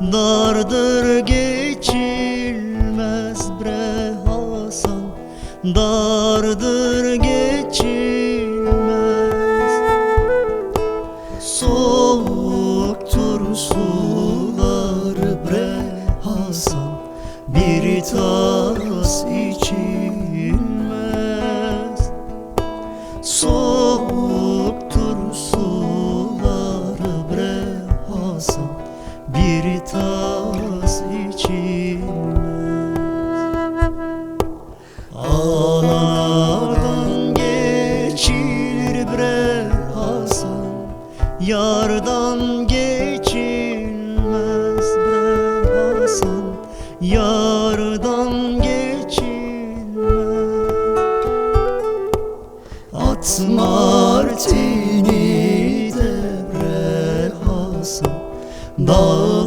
Dardır geçilmez bre Hasan. Dardır geçilmez. Soğuktur sular bre Hasan. Bir tas içilmez Yardan geçilmez bre Hasan Yardan geçilmez. At martini de bre Hasan Dağlar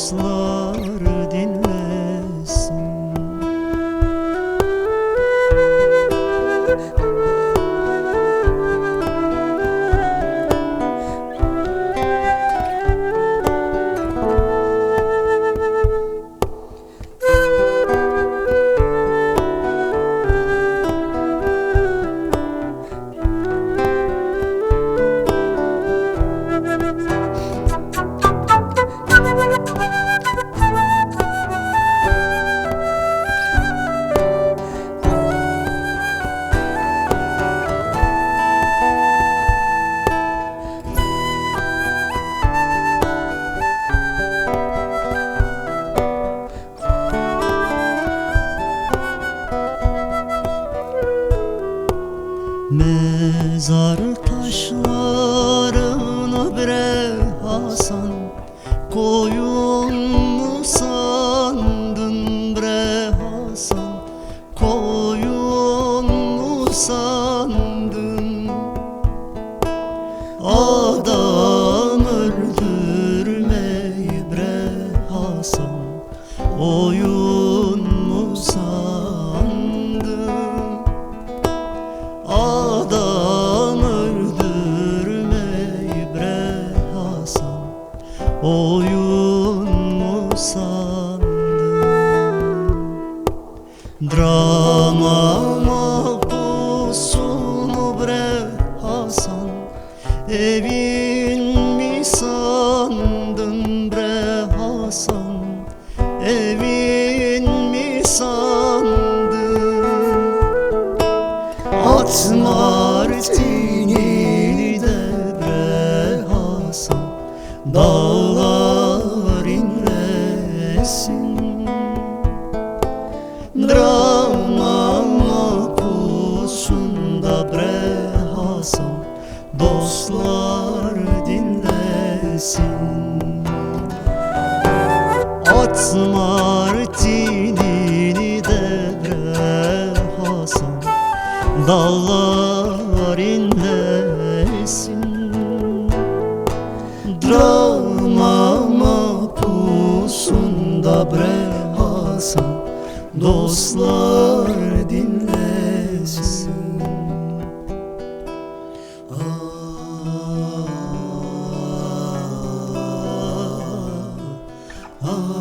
Dostlar dinlesin Mezar taşlarını bre Hasan Koyun Drama mahpusunu bre Hasan? Evin mi sandın bre Hasan? Evin mi sandın? At martini de bre Hasan. Dağlar Drama mahpusunda bre Hasan Dostlar dinlesin. At martinini de bre Hasan Dağlar inlesin. Drama mahpusunda bre Hasan dostlar dinlesin Ah, ah. ah